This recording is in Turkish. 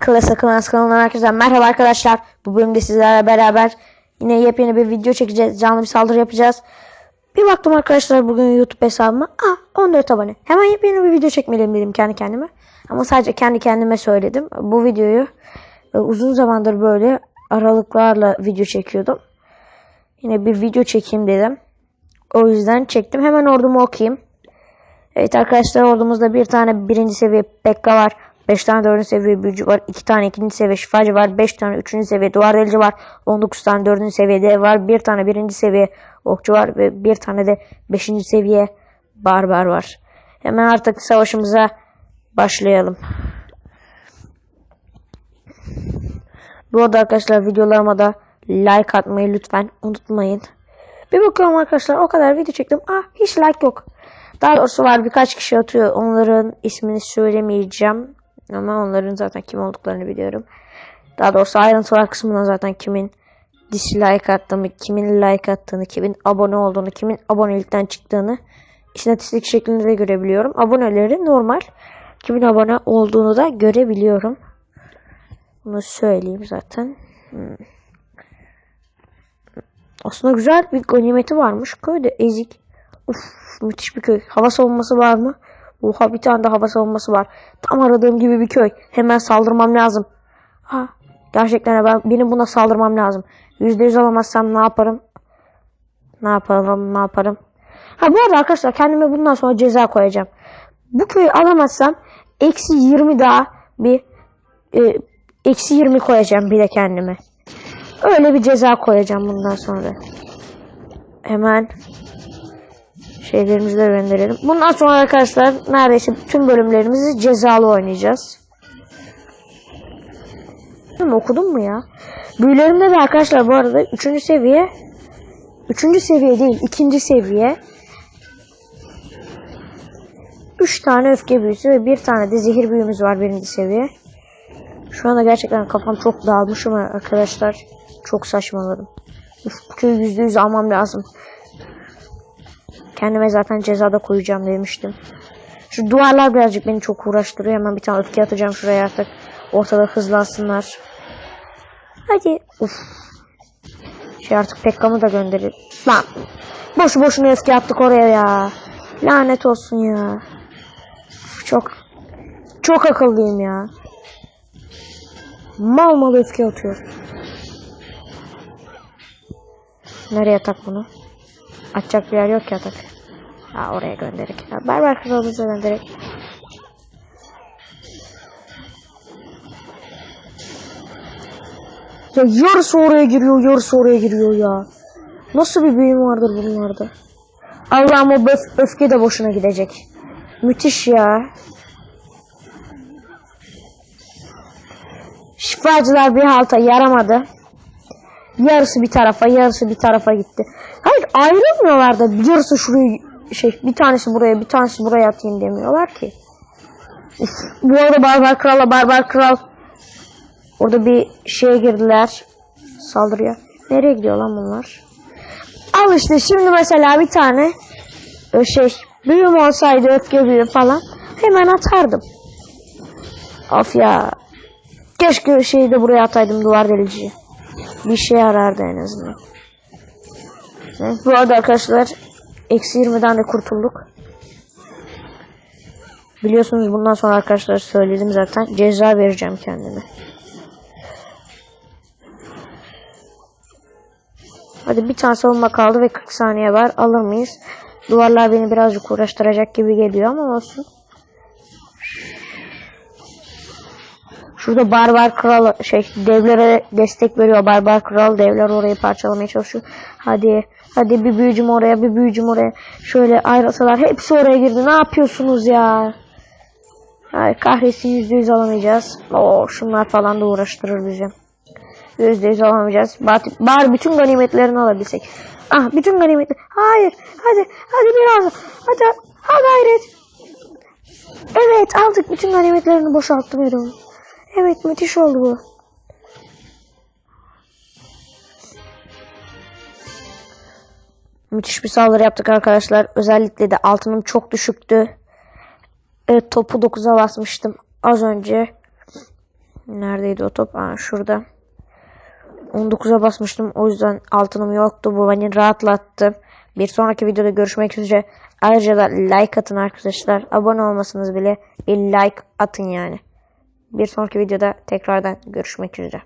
Klasa Klans kanalına herkese merhaba arkadaşlar. Bu bölümde sizlerle beraber yine yepyeni bir video çekeceğiz. Canlı bir saldırı yapacağız. Bir baktım arkadaşlar bugün YouTube hesabıma. Aa 14 abone. Hemen yepyeni bir video çekmeliyim dedim kendi kendime. Ama sadece kendi kendime söyledim. Bu videoyu e, uzun zamandır böyle aralıklarla video çekiyordum. Yine bir video çekeyim dedim. O yüzden çektim. Hemen ordumu okuyayım. Evet arkadaşlar ordumuzda bir tane birinci seviye Pekka var. 5 tane dördüncü seviye büyücü var. 2 tane ikinci seviye şifacı var. 5 tane üçüncü seviye duvar delici var. 19 tane dördüncü seviyede var. 1 tane birinci seviye okçu var. Ve 1 tane de 5. seviye barbar var. Hemen artık savaşımıza başlayalım. Bu arada arkadaşlar videolarıma da like atmayı lütfen unutmayın. Bir bakıyorum arkadaşlar o kadar video çektim. Ah hiç like yok. Daha doğrusu var birkaç kişi atıyor. Onların ismini söylemeyeceğim. Ama onların zaten kim olduklarını biliyorum. Daha doğrusu ayrıntılar kısmına zaten kimin dislike attığını, kimin like attığını, kimin abone olduğunu, kimin abonelikten çıktığını istatistik şeklinde de görebiliyorum. Aboneleri normal. Kimin abone olduğunu da görebiliyorum. Bunu söyleyeyim zaten. Hmm. Aslında güzel bir ganimeti varmış. Köyde ezik. Uf, müthiş bir köy. Hava savunması var mı? Oha bir tane de hava savunması var. Tam aradığım gibi bir köy. Hemen saldırmam lazım. Ha, gerçekten ben benim buna saldırmam lazım. Yüzde yüz alamazsam ne yaparım? Ne yaparım? Ne yaparım? Ha bu arada arkadaşlar kendime bundan sonra ceza koyacağım. Bu köyü alamazsam eksi 20 daha bir e, eksi 20 koyacağım bir de kendime. Öyle bir ceza koyacağım bundan sonra. Hemen şeylerimizi de gönderelim. Bundan sonra arkadaşlar neredeyse tüm bölümlerimizi cezalı oynayacağız. Okudun mu ya? Büyülerimde de arkadaşlar bu arada 3. seviye 3. seviye değil 2. seviye 3 tane öfke büyüsü ve bir tane de zehir büyümüz var birinci seviye. Şu anda gerçekten kafam çok dağılmış ama arkadaşlar çok saçmaladım. Köyü %100 almam lazım. Kendime zaten cezada koyacağım demiştim. Şu duvarlar birazcık beni çok uğraştırıyor. Hemen bir tane öfke atacağım şuraya artık. Ortada hızlansınlar. Hadi. Uf. Şey artık Pekka'mı da gönderir. Lan. Boşu boşuna öfke attık oraya ya. Lanet olsun ya. Çok çok akıllıyım ya. Mal mal öfke atıyor. Nereye atak bunu? Atacak bir yer yok ki atak. Ha oraya gönderek. Ha, berber kralımıza gönderek. Ya yarısı oraya giriyor, yarısı oraya giriyor ya. Nasıl bir büyüm vardır bunlarda? Allah'ım o öf öfke de boşuna gidecek. Müthiş ya. Şifacılar bir halta yaramadı. Yarısı bir tarafa, yarısı bir tarafa gitti. Hayır ayrılmıyorlar da yarısı şuraya şey bir tanesi buraya, bir tanesi buraya atayım demiyorlar ki. Uf, bu arada Barbar Kral'la Barbar Kral orada bir şeye girdiler. Saldırıya. Nereye gidiyor lan bunlar? Al işte şimdi mesela bir tane e, şey büyüm olsaydı öfke büyü falan hemen atardım. Of ya. Keşke şeyi de buraya ataydım duvar deliciyi. Bir şey yarardı en azından. Evet, bu arada arkadaşlar eksi 20'den de kurtulduk. Biliyorsunuz bundan sonra arkadaşlar söyledim zaten ceza vereceğim kendime. Hadi bir tane savunma kaldı ve 40 saniye var. Alır mıyız? Duvarlar beni birazcık uğraştıracak gibi geliyor ama olsun. Şurada barbar kral şey devlere destek veriyor. Barbar kral devler orayı parçalamaya çalışıyor. Hadi hadi bir büyücüm oraya bir büyücüm oraya. Şöyle ayrılsalar hepsi oraya girdi. Ne yapıyorsunuz ya? Ay kahretsin yüzde yüz alamayacağız. Oo şunlar falan da uğraştırır bizi. Yüzde yüz alamayacağız. Bari, bari bütün ganimetlerini alabilsek. Ah bütün ganimetler. Hayır. Hadi. Hadi biraz. Hadi. Ha gayret. Evet aldık. Bütün ganimetlerini boşalttım. Evet müthiş oldu bu. Müthiş bir saldırı yaptık arkadaşlar. Özellikle de altınım çok düşüktü. Evet topu 9'a basmıştım az önce. Neredeydi o top? Aa, şurada. 19'a basmıştım. O yüzden altınım yoktu. Bu beni rahatlattı. Bir sonraki videoda görüşmek üzere. Ayrıca da like atın arkadaşlar. Abone olmasanız bile bir like atın yani. Bir sonraki videoda tekrardan görüşmek üzere.